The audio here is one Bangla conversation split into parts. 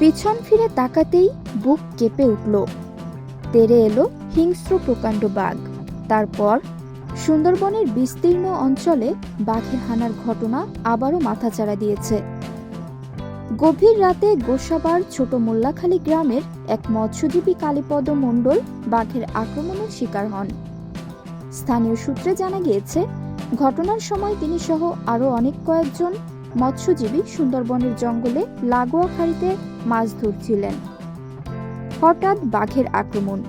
পিছন ফিরে তাকাতেই বুক কেঁপে উঠল। তেরে এলো হিংস্র প্রকাণ্ড বাঘ। তারপর সুন্দরবনের বিস্তীর্ণ অঞ্চলে বাঘের হানার ঘটনা আবারও মাথাচাড়া দিয়েছে। গভীর রাতে গোসাবার ছোট মোল্লাখালী গ্রামের এক মৎস্যজীবী কালীপদ মণ্ডল বাঘের আক্রমণের শিকার হন। স্থানীয় সূত্রে জানা গিয়েছে, ঘটনার সময় তিনি সহ আরও অনেক কয়েকজন মৎস্যজীবী সুন্দরবনের জঙ্গলে লাগোয়া খাড়িতে মাছ ধরছিলেন। হঠাৎ বাঘের আক্রমণ।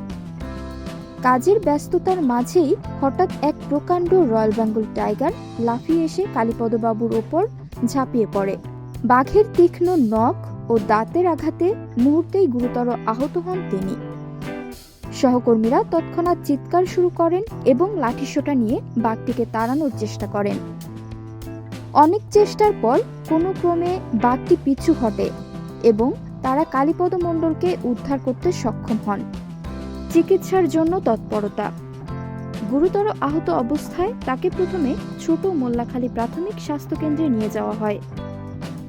কাজের ব্যস্ততার মাঝেই হঠাৎ এক প্রকাণ্ড রয়্যাল বেঙ্গল টাইগার লাফিয়ে এসে কালীপদবাবুর ওপর ঝাঁপিয়ে পড়ে। বাঘের তীক্ষ্ণ নখ ও দাঁতের আঘাতে মুহূর্তেই গুরুতর আহত হন তিনি। সহকর্মীরা তৎক্ষণাৎ চিৎকার শুরু করেন এবং লাঠিসোটা নিয়ে বাঘটিকে তাড়ানোর চেষ্টা করেন। অনেক চেষ্টার পর কোনো ক্রমে বাঘটি পিছু হটে এবং তারা কালীপদ মণ্ডলকে উদ্ধার করতে সক্ষম হন। চিকিৎসার জন্য তৎপরতা। গুরুতর আহত অবস্থায় তাকে প্রথমে ছোট মোল্লাখালী প্রাথমিক স্বাস্থ্যকেন্দ্রে নিয়ে যাওয়া হয়।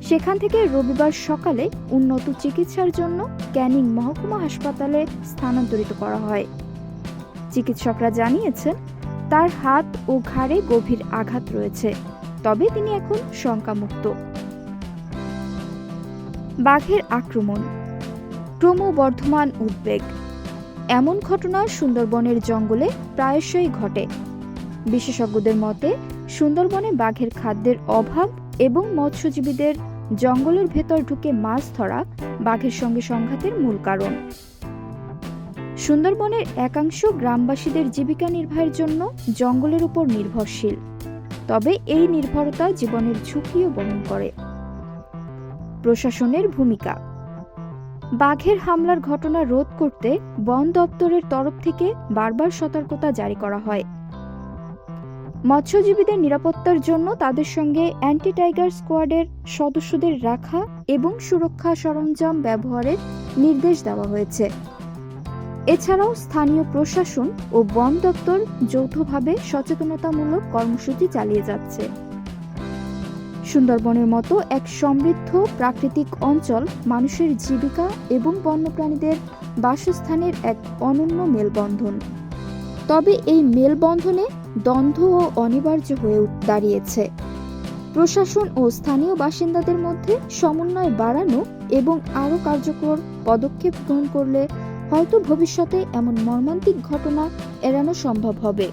সেখান থেকে রবিবার সকালে উন্নত চিকিৎসার জন্য ক্যানিং মহকুমা হাসপাতালে স্থানান্তরিত করা হয়। চিকিৎসকরা জানিয়েছেন, তার হাত ও ঘাড়ে গভীর আঘাত রয়েছে। তবে তিনি এখন শঙ্কামুক্ত। বাঘের আক্রমণ। ক্রমবর্ধমান উদ্বেগ। এমন ঘটনা সুন্দরবনের জঙ্গলে প্রায়শই ঘটে। বিশেষজ্ঞদের মতে, সুন্দরবনে বাঘের খাদ্যের অভাব এবং মৎস্যজীবীদের জঙ্গলের ভেতর ঢুকে মাছ ধরা বাঘের সঙ্গে সংঘাতের মূল কারণ। সুন্দরবনের একাংশ গ্রামবাসীদের জীবিকা নির্বাহের জন্য জঙ্গলের উপর নির্ভরশীল। তবে এই নির্ভরতা জীবনের ঝুঁকিও বহন করে। প্রশাসনের ভূমিকা। বাঘের হামলার ঘটনা রোধ করতে বন দপ্তরের তরফ থেকে বারবার সতর্কতা জারি করা হয়। মৎস্যজীবীদের নিরাপত্তার জন্য তাদের সঙ্গে অ্যান্টি টাইগার স্কোয়াডের সদস্যদের রাখা এবং সুরক্ষা সরঞ্জাম ব্যবহারের নির্দেশ দেওয়া হয়েছে। এছাড়াও স্থানীয় প্রশাসন ও বন দপ্তর যৌথভাবে সচেতনতামূলক কর্মসূচি চালিয়ে যাচ্ছে। সুন্দরবনের মতো এক সমৃদ্ধ প্রাকৃতিক অঞ্চল মানুষের জীবিকা এবং বন্যপ্রাণীদের বাসস্থানের এক অনন্য মেলবন্ধন। তবে এই মেলবন্ধনে দ্বন্দ্ব ও অনিবার্য হয়ে দাঁড়িয়েছে। প্রশাসন ও স্থানীয় বাসিন্দাদের মধ্যে সমন্বয় বাড়ানো এবং আরও কার্যকর পদক্ষেপ গ্রহণ করলে হয়তো ভবিষ্যতে এমন মর্মান্তিক ঘটনা এড়ানো সম্ভব হবে।